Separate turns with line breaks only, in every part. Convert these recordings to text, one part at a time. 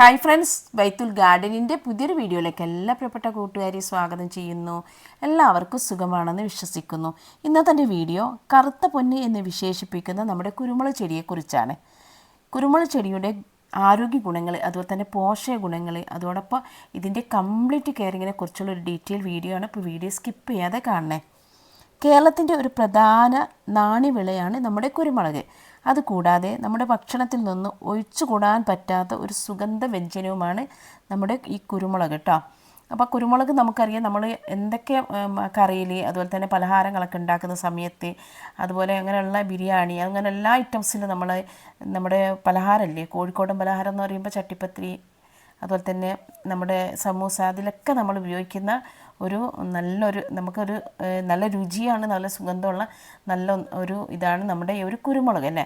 Hi friends ബൈത്തുൽ ഗാർഡനിന്റെ പുതിയൊരു വീഡിയോയിലേക്ക് എല്ലാ പ്രിയപ്പെട്ട കൂട്ടുകാരെയും സ്വാഗതം ചെയ്യുന്നു. എല്ലാവർക്കും സുഖമാണെന്ന് വിശ്വസിക്കുന്നു. ഇന്നത്തെ എന്റെ വീഡിയോ കറുത്ത പൊന്ന് എന്ന് വിശേഷിപ്പിക്കുന്ന നമ്മുടെ കുരുമുളക് ചെടിയെക്കുറിച്ചാണ്. കുരുമുളക് ചെടിയുടെ ആരോഗ്യ ഗുണങ്ങൾ അതുപോലെ തന്നെ പോഷക ഗുണങ്ങൾ അതോടൊപ്പം ഇതിന്റെ കംപ്ലീറ്റ് കെയറിങ്ങിനെ കുറിച്ചുള്ള ഒരു ഡീറ്റെയിൽ വീഡിയോ ആണ് ഇപ്പോൾ വീഡിയോ സ്കിപ്പ് ചെയ്യാതെ കാണണേ കേരളത്തിന്റെ ഒരു പ്രധാന നാണ്യവിളയാണ് നമ്മുടെ കുരുമുളക്. അതുകൂടാതെ നമ്മുടെ ഭക്ഷണത്തിൽ നിന്ന് ഒഴിച്ചുകൂടാൻ പറ്റാത്ത ഒരു സുഗന്ധ വ്യഞ്ജനവുമാണ് നമ്മുടെ ഈ കുരുമുളക് കേട്ടോ അപ്പോൾ കുരുമുളക് നമുക്കറിയാം നമ്മൾ എന്തൊക്കെ കറിയിൽ അതുപോലെ തന്നെ പലഹാരങ്ങളൊക്കെ ഉണ്ടാക്കുന്ന സമയത്ത് അതുപോലെ അങ്ങനെയുള്ള ബിരിയാണി അങ്ങനെ എല്ലാ ഐറ്റംസിലും നമ്മൾ നമ്മുടെ പലഹാരമല്ലേ കോഴിക്കോടൻ പലഹാരം എന്ന് പറയുമ്പോൾ ചട്ടിപ്പത്രി അതുപോലെ തന്നെ നമ്മുടെ സമൂസ അതിലൊക്കെ നമ്മൾ ഉപയോഗിക്കുന്ന ഒരു നല്ലൊരു നമുക്കൊരു നല്ല രുചിയാണ് നല്ല സുഗന്ധമുള്ള നല്ല ഒരു ഇതാണ് നമ്മുടെ ഈ ഒരു കുരുമുളക് അല്ലേ?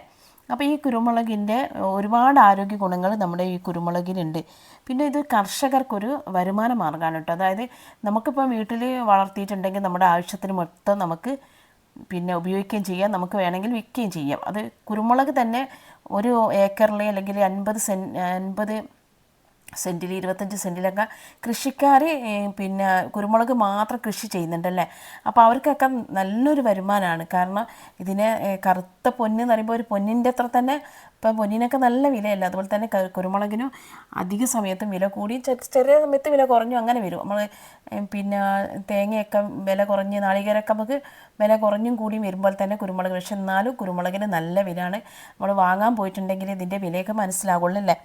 അപ്പോൾ ഈ കുരുമുളകിന്റെ ഒരുപാട് ആരോഗ്യ ഗുണങ്ങൾ നമ്മുടെ ഈ കുരുമുളകിനുണ്ട്. പിന്നെ ഇത് കർഷകർക്കൊരു വരുമാന മാർഗമാണ് കേട്ടോ. അതായത് നമുക്കിപ്പോൾ വീട്ടിൽ വളർത്തിയിട്ടുണ്ടെങ്കിൽ നമ്മുടെ ആവശ്യത്തിന് മൊത്തം നമുക്ക് പിന്നെ ഉപയോഗിക്കുകയും ചെയ്യാം. നമുക്ക് വേണമെങ്കിൽ വിൽക്കുകയും ചെയ്യാം. അത് കുരുമുളക് തന്നെ ഒരു ഏക്കറിൽ അല്ലെങ്കിൽ അൻപത് സെൻ അൻപത് സെന്റിൽ ഇരുപത്തഞ്ച് സെന്റിലൊക്കെ കൃഷിക്കാർ പിന്നെ കുരുമുളക് മാത്രം കൃഷി ചെയ്യുന്നുണ്ടല്ലേ? അപ്പോൾ അവർക്കൊക്കെ നല്ലൊരു വരുമാനമാണ് കാരണം ഇതിനെ കറുത്ത പൊന്ന് എന്ന് പറയുമ്പോൾ ഒരു പൊന്നിന്റെ അത്ര തന്നെ ഇപ്പം പൊന്നിനൊക്കെ നല്ല വിലയല്ല? അതുപോലെ തന്നെ കുരുമുളകിനും അധിക സമയത്തും വില കൂടി. ചെറിയ സമയത്ത് വില കുറഞ്ഞു അങ്ങനെ വരും. നമ്മൾ പിന്നെ തേങ്ങയൊക്കെ വില കുറഞ്ഞ് നാളികേരമൊക്കെ നമുക്ക് വില കുറഞ്ഞും കൂടിയും വരുമ്പോൾ തന്നെ കുരുമുളക്. പക്ഷെ എന്നാലും കുരുമുളകിന് നല്ല വിലയാണ്. നമ്മൾ വാങ്ങാൻ പോയിട്ടുണ്ടെങ്കിൽ ഇതിന്റെ വിലയൊക്കെ മനസ്സിലാകുള്ളൂ അല്ലേ?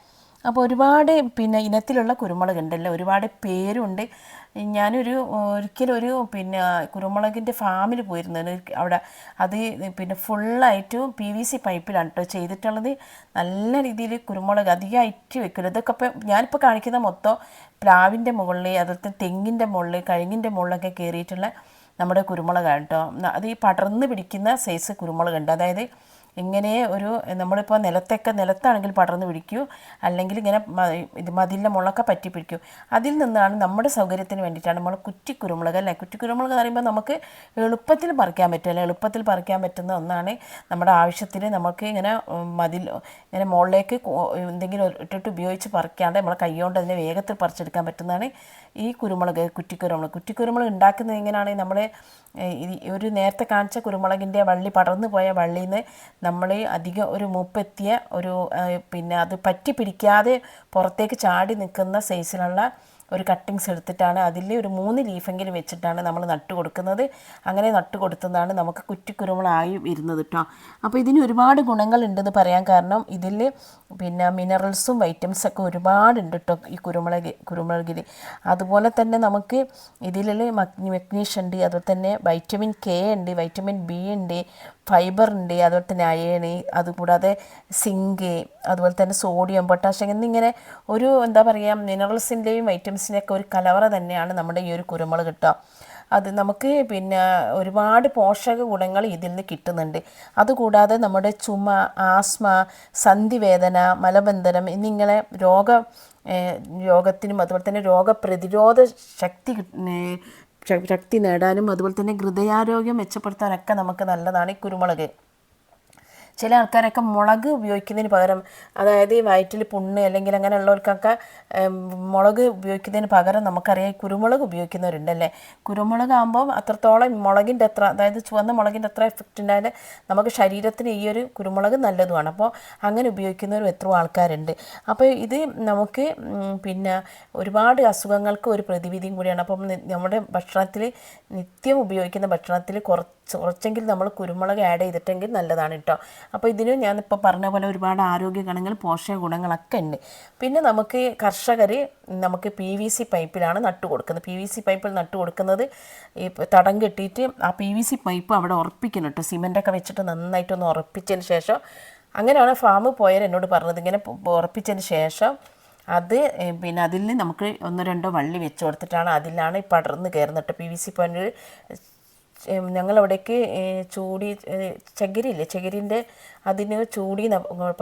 അപ്പോൾ ഒരുപാട് പിന്നെ ഇനത്തിലുള്ള കുരുമുളക് ഉണ്ടല്ലോ? ഒരുപാട് പേരുണ്ട്. ഞാനൊരു ഒരിക്കലും ഒരു പിന്നെ കുരുമുളകിന്റെ ഫാമിൽ പോയിരുന്നു അവിടെ അത് പിന്നെ ഫുള്ളായിട്ട് പി വി സി പൈപ്പിലാണ് കേട്ടോ ചെയ്തിട്ടുള്ളത്. നല്ല രീതിയിൽ കുരുമുളക് അധികമായിട്ട് വെക്കില്ല ഇതൊക്കെ ഇപ്പം ഞാനിപ്പോൾ കാണിക്കുന്ന മൊത്തം പ്ലാവിന്റെ മുകളിൽ അതുപോലെ തെങ്ങിന്റെ മുകളിൽ കഴുങ്ങിന്റെ മുകളിലൊക്കെ കയറിയിട്ടുള്ള നമ്മുടെ കുരുമുളകാണ് കേട്ടോ അത് ഈ പടർന്ന് പിടിക്കുന്ന സൈസ് കുരുമുളകുണ്ട്. അതായത് ഇങ്ങനെ ഒരു നമ്മളിപ്പോൾ നിലത്തൊക്കെ നിലത്താണെങ്കിൽ പടർന്നു പിടിക്കൂ. അല്ലെങ്കിൽ ഇങ്ങനെ ഇത് മതിലിന്റെ മുളൊക്കെ പറ്റി പിടിക്കൂ. അതിൽ നിന്നാണ് നമ്മുടെ സൗകര്യത്തിന് വേണ്ടിയിട്ടാണ് നമ്മൾ കുറ്റിക്കുരുമുളക് അല്ലേ? കുറ്റിക്കുരുമുളക് എന്ന് പറയുമ്പോൾ നമുക്ക് എളുപ്പത്തിൽ പറിക്കാൻ പറ്റും അല്ലെ? എളുപ്പത്തിൽ പറിക്കാൻ പറ്റുന്ന ഒന്നാണ് നമ്മുടെ ആവശ്യത്തിന് നമുക്ക് ഇങ്ങനെ മതിൽ ഇങ്ങനെ മുകളിലേക്ക് എന്തെങ്കിലും ഇട്ടിട്ട് ഉപയോഗിച്ച് പറിക്കാണ്ട് നമ്മളെ കൈകൊണ്ട് അതിനെ വേഗത്തിൽ പറിച്ചെടുക്കാൻ പറ്റുന്നതാണ് ഈ കുരുമുളക് കുറ്റിക്കുരുമുളക്. കുറ്റിക്കുരുമുളക് ഉണ്ടാക്കുന്നത് എങ്ങനെയാണെങ്കിൽ നമ്മൾ ഒരു നേരത്തെ കാണിച്ച കുരുമുളകിന്റെ വള്ളി പടർന്നു പോയ വള്ളിയിൽ നിന്ന് നമ്മൾ അധികം ഒരു മൂപ്പെത്തിയ ഒരു പിന്നെ അത് പറ്റി പിടിക്കാതെ പുറത്തേക്ക് ചാടി നിൽക്കുന്ന സൈസിലുള്ള ഒരു കട്ടിങ്സ് എടുത്തിട്ടാണ് അതിൽ ഒരു മൂന്ന് ലീഫെങ്കിലും വെച്ചിട്ടാണ് നമ്മൾ നട്ട് കൊടുക്കുന്നത്. അങ്ങനെ നട്ട് കൊടുത്തതാണ് നമുക്ക് കുറ്റിക്കുരുമുളായി വരുന്നത് കേട്ടോ അപ്പോൾ ഇതിന് ഒരുപാട് ഗുണങ്ങളുണ്ടെന്ന് പറയാൻ കാരണം ഇതിൽ പിന്നെ മിനറൽസും വൈറ്റമിൻസൊക്കെ ഒരുപാടുണ്ട് കേട്ടോ ഈ കുരുമുളക് കുരുമുളകിൽ അതുപോലെ തന്നെ നമുക്ക് ഇതിൽ മഗ്നീഷ്യം ഉണ്ട് അതുപോലെ തന്നെ വൈറ്റമിൻ കെ ഉണ്ട് വൈറ്റമിൻ ബി ഉണ്ട് ഫൈബർ ഉണ്ട് അതുപോലെ അയേണ് അതുകൂടാതെ സിങ്ക് അതുപോലെ തന്നെ സോഡിയം പൊട്ടാഷ്യം എന്നിങ്ങനെ ഒരു എന്താ പറയുക മിനറൽസിന്റെയും വൈറ്റമിൻസിന്റെയൊക്കെ ഒരു കലവറ തന്നെയാണ് നമ്മുടെ ഈ ഒരു കുരുമുളക് കിട്ടുക. അത് നമുക്ക് പിന്നെ ഒരുപാട് പോഷക ഗുണങ്ങൾ ഇതിൽ നിന്ന് കിട്ടുന്നുണ്ട്. അതുകൂടാതെ നമ്മുടെ ചുമ ആസ്മ സന്ധിവേദന മലബന്ധനം എന്നിങ്ങനെ രോഗ രോഗത്തിനും അതുപോലെ തന്നെ രോഗപ്രതിരോധ ശക്തി ശക്തി നേടാനും അതുപോലെ തന്നെ ഹൃദയാരോഗ്യം മെച്ചപ്പെടുത്താനൊക്കെ നമുക്ക് നല്ലതാണ് ഈ കുരുമുളക്. ചില ആൾക്കാരൊക്കെ മുളക് ഉപയോഗിക്കുന്നതിന് പകരം അതായത് ഈ വയറ്റിൽ പുണ്ണ് അല്ലെങ്കിൽ അങ്ങനെയുള്ളവർക്കൊക്കെ മുളക് ഉപയോഗിക്കുന്നതിന് പകരം നമുക്കറിയാം കുരുമുളക് ഉപയോഗിക്കുന്നവരുണ്ടല്ലേ? കുരുമുളക് ആകുമ്പോൾ അത്രത്തോളം മുളകിന്റെ അത്ര അതായത് ചുവന്ന മുളകിന്റെ അത്ര എഫക്റ്റ് ഉണ്ടായാലും നമുക്ക് ശരീരത്തിന് ഈ ഒരു കുരുമുളക് നല്ലതുമാണ്. അപ്പോൾ അങ്ങനെ ഉപയോഗിക്കുന്നവരും എത്രയോ ആൾക്കാരുണ്ട്. അപ്പോൾ ഇത് നമുക്ക് പിന്നെ ഒരുപാട് അസുഖങ്ങൾക്ക് ഒരു പ്രതിവിധിയും കൂടിയാണ്. അപ്പം നമ്മുടെ ഭക്ഷണത്തിൽ നിത്യം ഉപയോഗിക്കുന്ന ഭക്ഷണത്തിൽ കുറച്ച് കുറച്ചെങ്കിലും നമ്മൾ കുരുമുളക് ആഡ് ചെയ്തിട്ടെങ്കിൽ നല്ലതാണ് കേട്ടോ അപ്പോൾ ഇതിന് ഞാനിപ്പോൾ പറഞ്ഞ പോലെ ഒരുപാട് ആരോഗ്യ ഗുണങ്ങൾ പോഷക ഗുണങ്ങളൊക്കെ ഉണ്ട് പിന്നെ നമുക്ക് കർഷകർ നമുക്ക് പി വി സി പൈപ്പിലാണ് നട്ടു കൊടുക്കുന്നത്. പി വി സി പൈപ്പിൽ നട്ടു കൊടുക്കുന്നത് ഈ തടം കെട്ടിയിട്ട് ആ പി വി സി പൈപ്പ് അവിടെ ഉറപ്പിക്കണം കേട്ടോ സിമെന്റൊക്കെ വെച്ചിട്ട് നന്നായിട്ടൊന്ന് ഉറപ്പിച്ചതിന് ശേഷം അങ്ങനെയാണ് ഫാം പോയരെന്നോട് എന്നോട് പറഞ്ഞത്. ഇങ്ങനെ ഉറപ്പിച്ചതിന് ശേഷം അത് പിന്നെ അതിൽ നമുക്ക് ഒന്നോ രണ്ടോ വള്ളി വെച്ച് കൊടുത്തിട്ടാണ് അതിലാണ് ഈ പടർന്ന് കയറുന്നിട്ട് പി വി സി പോയിന്റ് ഞങ്ങളവിടേക്ക് ചൂടി ചകിരിയില്ലേ ചകിരിന്റെ അതിന് ചൂടി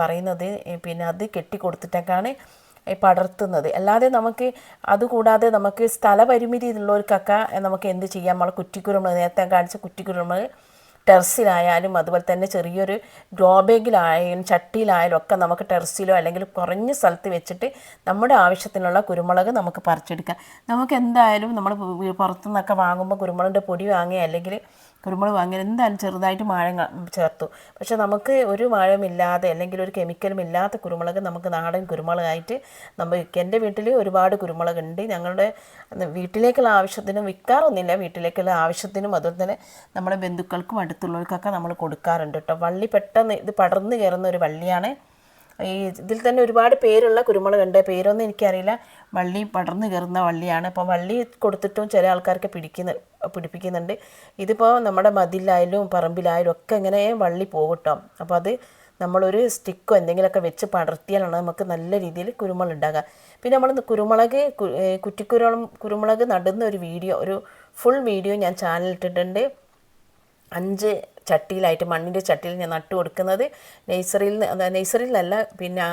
പറയുന്നത് പിന്നെ അത് കെട്ടി കൊടുത്തിട്ടൊക്കെയാണ് പടർത്തുന്നത്. അല്ലാതെ നമുക്ക് അതുകൂടാതെ നമുക്ക് സ്ഥലപരിമിതി ഉള്ളവർക്കൊക്കെ നമുക്ക് എന്ത് ചെയ്യാം? നമ്മൾ കുറ്റിക്കുരുമുളക് നേരത്തെ കാണിച്ച കുറ്റിക്കുരുമുളക് ടെറസിലായാലും അതുപോലെ തന്നെ ചെറിയൊരു ഗ്രോ ബാഗിലായാലും ചട്ടിയിലായാലും ഒക്കെ നമുക്ക് ടെറസിലോ അല്ലെങ്കിൽ കുറഞ്ഞ സ്ഥലത്ത് വെച്ചിട്ട് നമ്മുടെ ആവശ്യത്തിനുള്ള കുരുമുളക് നമുക്ക് പറിച്ചെടുക്കാം. നമുക്ക് എന്തായാലും നമ്മൾ പുറത്തുനിന്നൊക്കെ വാങ്ങുമ്പോൾ കുരുമുളകിന്റെ പൊടി വാങ്ങി അല്ലെങ്കിൽ കുരുമുളക് അങ്ങനെ എന്തായാലും ചെറുതായിട്ട് മായം ചേർത്തു. പക്ഷെ നമുക്ക് ഒരു മായമില്ലാതെ അല്ലെങ്കിൽ ഒരു കെമിക്കലും ഇല്ലാത്ത കുരുമുളക് നമുക്ക് നാടൻ കുരുമുളകായിട്ട് നമ്മൾ എന്റെ വീട്ടിൽ ഒരുപാട് കുരുമുളക് ഉണ്ട് ഞങ്ങളുടെ വീട്ടിലേക്കുള്ള ആവശ്യത്തിനും വിൽക്കാറൊന്നുമില്ല. വീട്ടിലേക്കുള്ള ആവശ്യത്തിനും അതുപോലെ തന്നെ നമ്മുടെ ബന്ധുക്കൾക്കും അടുത്തുള്ളവർക്കൊക്കെ നമ്മൾ കൊടുക്കാറുണ്ട് കേട്ടോ. വള്ളി പെട്ടെന്ന് ഇത് പടർന്നു കയറുന്ന ഒരു വള്ളിയാണ് ഈ ഇതിൽ തന്നെ ഒരുപാട് പേരുള്ള കുരുമുളക് ഉണ്ട് പേരൊന്നും എനിക്കറിയില്ല. വള്ളി പടർന്നു കയറുന്ന വള്ളിയാണ്. അപ്പോൾ വള്ളി കൊടുത്തിട്ടും ചില ആൾക്കാർക്ക് പിടിക്കുന്ന പിടിപ്പിക്കുന്നുണ്ട്. ഇതിപ്പോൾ നമ്മുടെ മതിലായാലും പറമ്പിലായാലും ഒക്കെ ഇങ്ങനെ വള്ളി പോകട്ടോ. കേട്ടോ അപ്പോൾ അത് നമ്മളൊരു സ്റ്റിക്കോ എന്തെങ്കിലുമൊക്കെ വെച്ച് പടർത്തിയാലാണ് നമുക്ക് നല്ല രീതിയിൽ കുരുമുളക് ഉണ്ടാകുക. പിന്നെ നമ്മൾ കുരുമുളക് കുറ്റിക്കുരുളം കുരുമുളക് നടുന്ന ഒരു വീഡിയോ ഒരു ഫുൾ വീഡിയോ ഞാൻ ചാനലിട്ടിട്ടുണ്ട് അഞ്ച് ചട്ടിയിലായിട്ട് മണ്ണിന്റെ ചട്ടിയിൽ ഞാൻ നട്ടു കൊടുക്കുന്നത് നഴ്സറിയിൽ നിന്ന് നഴ്സറിയിൽ നിന്നല്ല പിന്നെ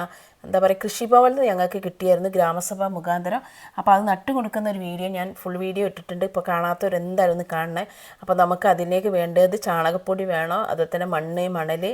എന്താ പറയുക കൃഷിഭവനിൽ നിന്ന് ഞങ്ങൾക്ക് കിട്ടിയായിരുന്നു ഗ്രാമസഭ മുഖാന്തരം. അപ്പോൾ അത് നട്ടു കൊടുക്കുന്ന ഒരു വീഡിയോ ഞാൻ ഫുൾ വീഡിയോ ഇട്ടിട്ടുണ്ട്. ഇപ്പോൾ കാണാത്തവർ എന്തായാലും കാണണേ. അപ്പോൾ നമുക്ക് അതിലേക്ക് വേണ്ടത് ചാണകപ്പൊടി വേണം? അതുപോലെ തന്നെ മണ്ണ് മണൽ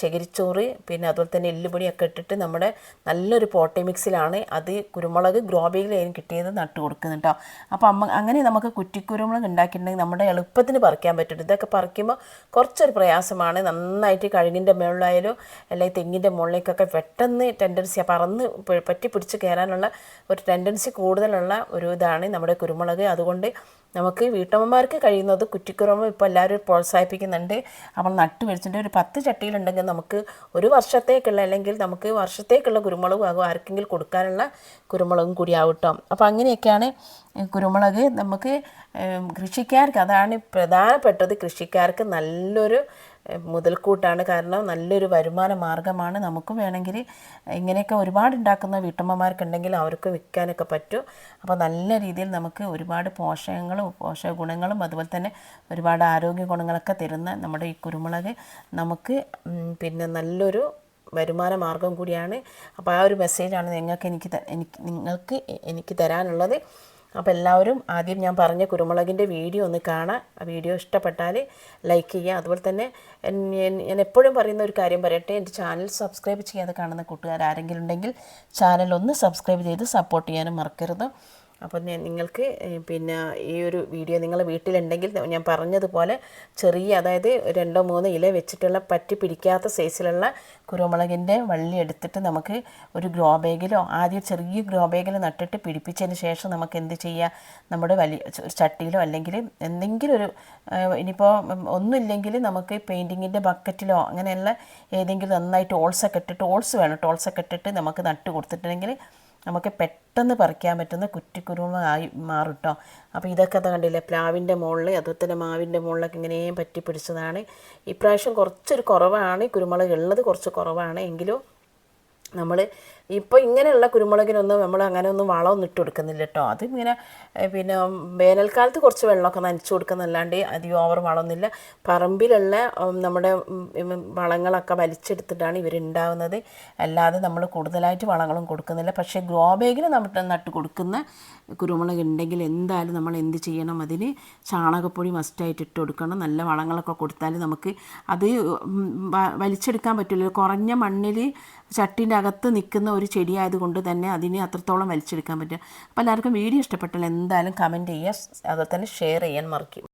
ചകിരിച്ചോറ് പിന്നെ അതുപോലെ തന്നെ എല്ലുപൊടിയൊക്കെ ഇട്ടിട്ട് നമ്മുടെ നല്ലൊരു പോട്ടി മിക്സിലാണ് അത് കുരുമുളക് ഗ്രോബിയിലായിരുന്നു കിട്ടിയത് നട്ടു കൊടുക്കുന്നുണ്ടോ അപ്പോൾ അമ്മ അങ്ങനെ നമുക്ക് കുറ്റിക്കുരുമുളക് ഉണ്ടാക്കിയിട്ടുണ്ടെങ്കിൽ നമ്മുടെ എളുപ്പത്തിന് പറിക്കാൻ പറ്റും. ഇതൊക്കെ പറിക്കുമ്പോൾ കുറച്ചൊരു പ്രയാസമാണ്. നന്നായിട്ട് കഴുകിന്റെ മുകളിലായാലും അല്ലെങ്കിൽ തെങ്ങിന്റെ മുകളിലേക്കൊക്കെ പെട്ടെന്ന് ടെൻഡൻസി പറന്ന് പി- പറ്റി പിടിച്ച് കയറാനുള്ള ഒരു ടെൻഡൻസി കൂടുതലുള്ള ഒരു ഇതാണ് നമ്മുടെ കുരുമുളക്. അതുകൊണ്ട് നമുക്ക് വീട്ടമ്മമാർക്ക് കഴിയുന്നത് കുറ്റിക്കുറവ് ഇപ്പോൾ എല്ലാവരും പ്രോത്സാഹിപ്പിക്കുന്നുണ്ട്. അപ്പോൾ നട്ട് വെച്ചിട്ട് ഒരു പത്ത് ചട്ടിയിലുണ്ടെങ്കിൽ നമുക്ക് ഒരു വർഷത്തേക്കുള്ള അല്ലെങ്കിൽ നമുക്ക് വർഷത്തേക്കുള്ള കുരുമുളക് ആകും. ആർക്കെങ്കിലും കൊടുക്കാനുള്ള കുരുമുളകും കൂടി ആവട്ടോ. അപ്പോൾ അങ്ങനെയൊക്കെയാണ് കുരുമുളക് നമുക്ക് കൃഷിക്കാർക്ക് അതാണ് പ്രധാനപ്പെട്ടത്. കൃഷിക്കാർക്ക് നല്ലൊരു മുതൽക്കൂട്ടാണ് കാരണം നല്ലൊരു വരുമാന മാർഗമാണ് നമുക്കും വേണമെങ്കിൽ ഇങ്ങനെയൊക്കെ ഒരുപാട് ഉണ്ടാക്കുന്ന വീട്ടമ്മമാർക്കുണ്ടെങ്കിൽ അവർക്ക് വിൽക്കാനൊക്കെ പറ്റും. അപ്പോൾ നല്ല രീതിയിൽ നമുക്ക് ഒരുപാട് പോഷകങ്ങളും പോഷക ഗുണങ്ങളും അതുപോലെ തന്നെ ഒരുപാട് ആരോഗ്യ ഗുണങ്ങളൊക്കെ തരുന്ന നമ്മുടെ ഈ കുരുമുളക് നമുക്ക് പിന്നെ നല്ലൊരു വരുമാന മാർഗം കൂടിയാണ്. അപ്പോൾ ആ ഒരു മെസ്സേജാണ് നിങ്ങൾക്ക് എനിക്ക് എനിക്ക് നിങ്ങൾക്ക് എനിക്ക് തരാനുള്ളത്. അപ്പോൾ എല്ലാവരും ആദ്യം ഞാൻ പറഞ്ഞ കുരുമുളകിന്റെ വീഡിയോ ഒന്ന് കാണാം. ആ വീഡിയോ ഇഷ്ടപ്പെട്ടാൽ ലൈക്ക് ചെയ്യുക. അതുപോലെ തന്നെ ഞാൻ എപ്പോഴും പറയുന്ന ഒരു കാര്യം പറയട്ടെ. എന്റെ ചാനൽ സബ്സ്ക്രൈബ് ചെയ്യാതെ കാണുന്ന കൂട്ടുകാർ ആരെങ്കിലും ഉണ്ടെങ്കിൽ ചാനൽ ഒന്ന് സബ്സ്ക്രൈബ് ചെയ്ത് സപ്പോർട്ട് ചെയ്യാനും മറക്കരുത്. അപ്പോൾ ഞാൻ നിങ്ങൾക്ക് പിന്നെ ഈ ഒരു വീഡിയോ നിങ്ങൾ വീട്ടിലുണ്ടെങ്കിൽ ഞാൻ പറഞ്ഞതുപോലെ ചെറിയ അതായത് രണ്ടോ മൂന്നോ ഇല വെച്ചിട്ടുള്ള പറ്റി പിടിക്കാത്ത സൈസിലുള്ള കുരുമുളകിന്റെ വള്ളി എടുത്തിട്ട് നമുക്ക് ഒരു ഗ്രോ ബാഗിലോ ആദ്യം ചെറിയ ഗ്രോ ബാഗിൽ നട്ടിട്ട് പിടിപ്പിച്ചതിന് ശേഷം നമുക്ക് എന്ത് ചെയ്യുക നമ്മുടെ വലിയ ചട്ടിയിലോ അല്ലെങ്കിൽ എന്തെങ്കിലും ഒരു ഇനിയിപ്പോൾ ഒന്നുമില്ലെങ്കിൽ നമുക്ക് പെയിന്റിങ്ങിന്റെ ബക്കറ്റിലോ അങ്ങനെയുള്ള ഏതെങ്കിലും നന്നായിട്ട് ഓൾസൊക്കെ ഇട്ടിട്ട് ഓൾസ് വേണം ടോൾസൊക്കെ ഇട്ടിട്ട് നമുക്ക് നട്ട് കൊടുത്തിട്ടുണ്ടെങ്കിൽ നമുക്ക് പെട്ടെന്ന് പറിക്കാൻ പറ്റുന്ന കുറ്റിക്കുരുമായി മാറും കേട്ടോ അപ്പോൾ ഇതൊക്കെ അത് കണ്ടില്ലേ പ്ലാവിന്റെ മുകളിൽ അതുപോലെ തന്നെ മാവിന്റെ മുകളിലൊക്കെ ഇങ്ങനെയും പറ്റി പിടിച്ചതാണ്. ഇപ്രാവശ്യം കുറച്ചൊരു കുറവാണ് കുരുമുളക് ഉള്ളത് കുറച്ച് കുറവാണ്. എങ്കിലും നമ്മൾ ഇപ്പോൾ ഇങ്ങനെയുള്ള കുരുമുളകിനൊന്നും നമ്മൾ അങ്ങനെ ഒന്നും വളമൊന്നും ഇട്ട് കൊടുക്കുന്നില്ല കേട്ടോ. അതിങ്ങനെ പിന്നെ വേനൽക്കാലത്ത് കുറച്ച് വെള്ളമൊക്കെ നനച്ചു കൊടുക്കുന്നല്ലാണ്ട് അധികം ഓവർ വളമൊന്നുമില്ല. പറമ്പിലുള്ള നമ്മുടെ വളങ്ങളൊക്കെ വലിച്ചെടുത്തിട്ടാണ് ഇവരുണ്ടാവുന്നത്. അല്ലാതെ നമ്മൾ കൂടുതലായിട്ട് വളങ്ങളും കൊടുക്കുന്നില്ല. പക്ഷേ ഗ്രോ നമ്മൾ നട്ട് കൊടുക്കുന്ന കുരുമുളക് ഉണ്ടെങ്കിൽ എന്തായാലും നമ്മൾ എന്ത് ചെയ്യണം? അതിന് ചാണകപ്പൊടി മസ്റ്റായിട്ട് ഇട്ട് കൊടുക്കണം. നല്ല വളങ്ങളൊക്കെ കൊടുത്താൽ നമുക്ക് അത് വലിച്ചെടുക്കാൻ പറ്റില്ല. കുറഞ്ഞ മണ്ണിൽ ചട്ടീന്റെ അകത്ത് നിൽക്കുന്ന ഒരു ചെടിയായതുകൊണ്ട് തന്നെ അതിനെ അത്രത്തോളം വലിച്ചെടുക്കാൻ പറ്റും അപ്പോൾ എല്ലാവർക്കും വീഡിയോ ഇഷ്ടപ്പെട്ടാൽ എന്തായാലും കമന്റ് ചെയ്യുക. അതുപോലെ തന്നെ ഷെയർ ചെയ്യാൻ മറക്കും.